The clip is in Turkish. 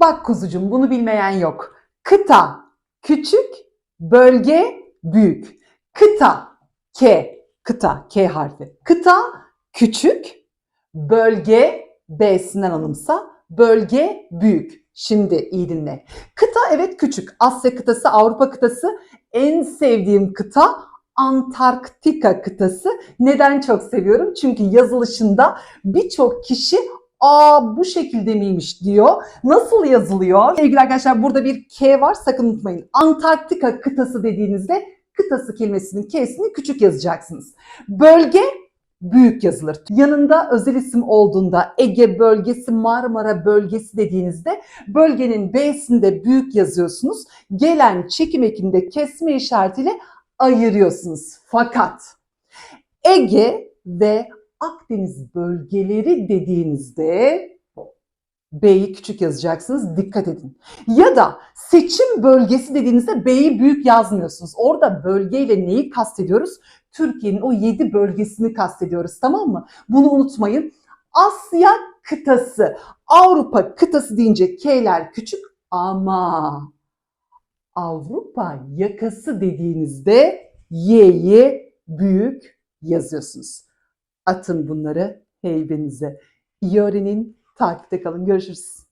Bak kuzucuğum bunu bilmeyen yok. Kıta küçük, bölge büyük. Kıta K, kıta K harfi. Kıta küçük, bölge B'sinden alınsa bölge büyük. Şimdi iyi dinle. Kıta evet küçük. Asya kıtası, Avrupa kıtası. En sevdiğim kıta Antarktika kıtası. Neden çok seviyorum? Çünkü yazılışında birçok kişi aa bu şekilde miymiş diyor. Nasıl yazılıyor? Sevgili arkadaşlar burada bir K var sakın unutmayın. Antarktika kıtası dediğinizde kıtası kelimesinin K'sini küçük yazacaksınız. Bölge büyük yazılır. Yanında özel isim olduğunda Ege bölgesi, Marmara bölgesi dediğinizde bölgenin B'sini de büyük yazıyorsunuz. Gelen çekim ekinde kesme işaretiyle ayırıyorsunuz. Fakat Ege ve Akdeniz bölgeleri dediğinizde B'yi küçük yazacaksınız. Dikkat edin. Ya da seçim bölgesi dediğinizde B'yi büyük yazmıyorsunuz. Orada bölgeyle neyi kastediyoruz? Türkiye'nin o 7 bölgesini kastediyoruz tamam mı? Bunu unutmayın. Asya kıtası, Avrupa kıtası deyince K'ler küçük ama Avrupa yakası dediğinizde Y'yi büyük yazıyorsunuz. Atın bunları heybenize. İyi öğrenin, takipte kalın. Görüşürüz.